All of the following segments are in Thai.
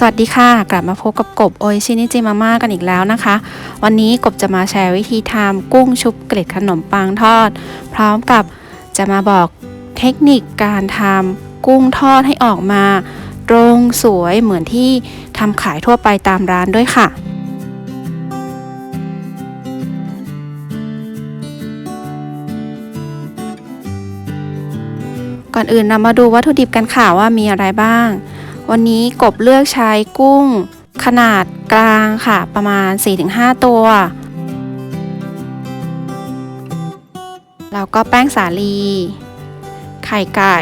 สวัสดีค่ะ กลับมาพบกับกบโอชินิจิมาม่ากันอีกแล้วนะคะ วันนี้กบจะมาแชร์วิธีทำกุ้งชุบเกล็ดขนมปังทอด พร้อมกับจะมาบอกเทคนิคการทำกุ้งทอดให้ออกมา ตรงสวยเหมือนที่ทำขายทั่วไปตามร้านด้วยค่ะก่อนอื่นเรามาดูวัตถุดิบกันค่ะว่ามีอะไรบ้าง วันนี้กบเลือกใช้กุ้ง ขนาดกลางค่ะ ประมาณ 4-5 ตัว แล้วก็แป้งสาลี ไข่ไก่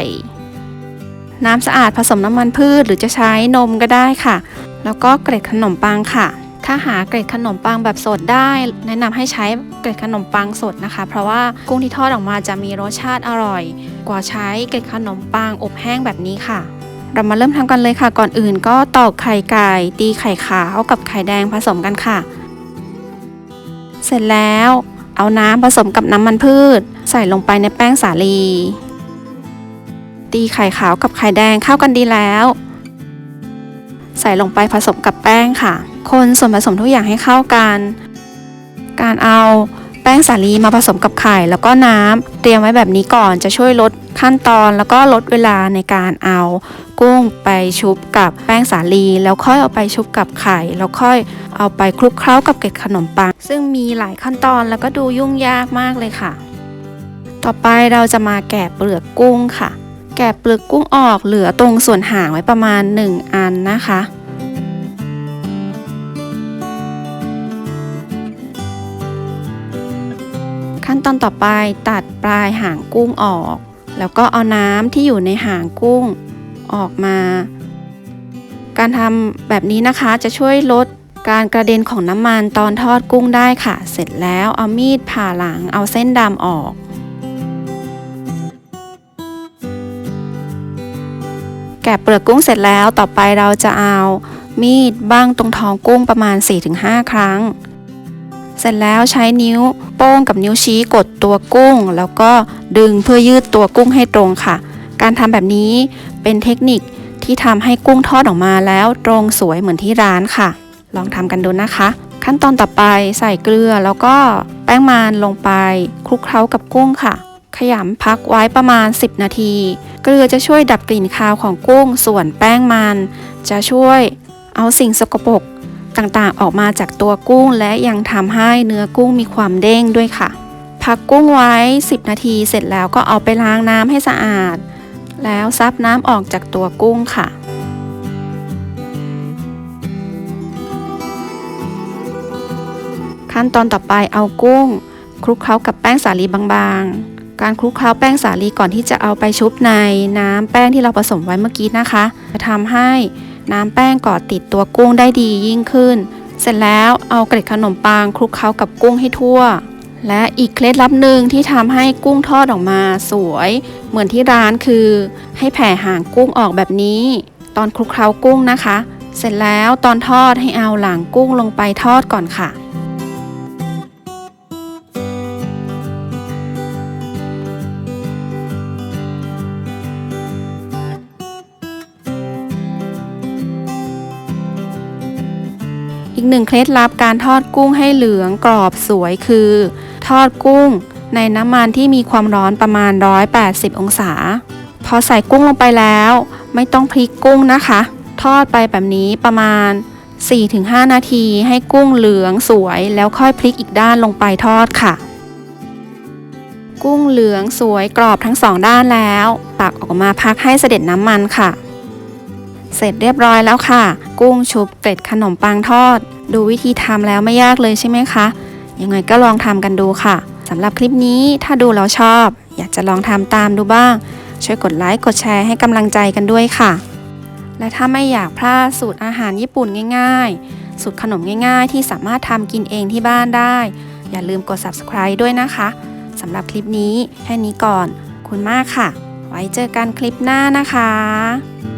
น้ำสะอาดผสมน้ำมันพืชหรือจะใช้นมก็ได้ค่ะ แล้วก็เกล็ดขนมปังค่ะถ้าหาเกล็ดขนมปังแบบสดได้ แนะนำให้ใช้เกล็ดขนมปังสดนะคะ เพราะว่ากุ้งที่ทอดออกมาจะมีรสชาติอร่อย กว่าใช้เกล็ดขนมปังอบแห้งแบบนี้ค่ะ เรามาเริ่มทำกันเลยค่ะ ก่อนอื่นก็ตอกไข่ไก่ ตีไข่ขาวกับไข่แดงผสมกันค่ะ เสร็จแล้วเอาน้ำผสมกับน้ำมันพืช ใส่ลงไปในแป้งสาลี ตีไข่ขาวกับไข่แดงเข้ากันดีแล้ว ใส่ลงไปผสมกับแป้งค่ะ คนส่วนผสมทุกอย่างให้เข้ากัน การเอาแป้งสาลีมาผสมกับไข่แล้วก็น้ำเตรียมไว้แบบนี้ก่อนจะช่วยลด ขั้นตอนแล้วก็ลดเวลาในการเอากุ้งไปชุบกับแป้งสาลี แล้วค่อยเอาไปชุบกับไข่ แล้วค่อยเอาไปคลุกเคล้ากับเกล็ดขนมปัง ซึ่งมีหลายขั้นตอนแล้วก็ดูยุ่งยากมากเลยค่ะ ต่อไปเราจะมาแกะเปลือกกุ้งค่ะ แกะเปลือกกุ้งออกเหลือตรงส่วนหางไว้ประมาณ 1 อันนะคะขั้นตอนต่อไปตัดปลายหางกุ้งออก แล้วก็เอาน้ำที่อยู่ในหางกุ้งออกมา การทำแบบนี้นะคะจะช่วยลดการกระเด็นของน้ำมันตอนทอดกุ้งได้ค่ะ เสร็จแล้วเอามีดผ่าหลังเอาเส้นดำออก แกะเปลือกกุ้งเสร็จแล้วต่อไปเราจะเอามีดบ้างตรงท้องกุ้งประมาณ 4-5 ครั้ง เสร็จแล้วใช้นิ้วโป้งกับนิ้วชี้กดตัวกุ้ง แล้วก็ดึงเพื่อยืดตัวกุ้งให้ตรงค่ะ การทำแบบนี้เป็นเทคนิคที่ทำให้กุ้งทอดออกมาแล้วตรงสวยเหมือนที่ร้านค่ะ ลองทำกันดูนะคะ ขั้นตอนต่อไปใส่เกลือแล้วก็แป้งมันลงไปคลุกเคล้ากับกุ้งค่ะ ขยำพักไว้ประมาณ 10 นาที เกลือจะช่วยดับกลิ่นคาวของกุ้ง ส่วนแป้งมัน จะช่วยเอาสิ่งสกปรก ต่างๆ ออกมาจากตัวกุ้ง และยังทำให้เนื้อกุ้งมีความเด้งด้วยค่ะ พักกุ้งไว้ 10 นาทีเสร็จแล้วก็เอาไปล้างน้ำให้สะอาด แล้วซับน้ำออกจากตัวกุ้งค่ะขั้นตอนต่อไปเอากุ้ง คลุกเคล้ากับแป้งสาลีบางๆ การคลุกเคล้าแป้งสาลีก่อนที่จะเอาไปชุบในน้ำแป้งที่เราผสมไว้เมื่อกี้นะคะ จะทำให้ น้ำแป้งเกาะติดตัวกุ้งได้ดียิ่งขึ้น เสร็จแล้วเอาเกล็ดขนมปังคลุกเคล้ากับกุ้งให้ทั่ว และอีกเคล็ดลับหนึ่งที่ทำให้กุ้งทอดออกมาสวย เหมือนที่ร้านคือ ให้แผ่หางกุ้งออกแบบนี้ ตอนคลุกเคล้ากุ้งนะคะ เสร็จแล้วตอนทอดให้เอาหลังกุ้งลงไปทอดก่อนค่ะ อีกหนึ่งเคล็ดลับการทอดกุ้งให้เหลืองกรอบสวยคือ ทอดกุ้งในน้ำมันที่มีความร้อนประมาณ 180 องศา พอใส่กุ้งลงไปแล้ว ไม่ต้องพลิกกุ้งนะคะ ทอดไปแบบนี้ประมาณ 4-5 นาทีให้กุ้งเหลืองสวยแล้วค่อยพลิกอีกด้านลงไปทอดค่ะ กุ้งเหลืองสวยกรอบทั้งสองด้านแล้ว ตักออกมาพักให้เสด็จน้ำมันค่ะ เสร็จเรียบร้อยแล้วค่ะ กุ้งชุบเกล็ดขนมปังทอด ดูวิธีทำแล้วไม่ยากเลยใช่ไหมคะ ยังไงก็ลองทำกันดูค่ะสำหรับคลิปนี้ถ้าดูแล้วชอบ อยากจะลองทำตามดูบ้าง ช่วยกดไลค์กดแชร์ให้กำลังใจกันด้วยค่ะ และถ้าไม่อยากพลาดสูตรอาหารญี่ปุ่นง่าย ๆ สูตรขนมง่าย ๆ ที่สามารถทำกินเองที่บ้านได้ อย่าลืมกด subscribe ด้วยนะคะสำหรับคลิปนี้แค่นี้ก่อนขอบคุณมากค่ะ ไว้เจอกันคลิปหน้านะคะ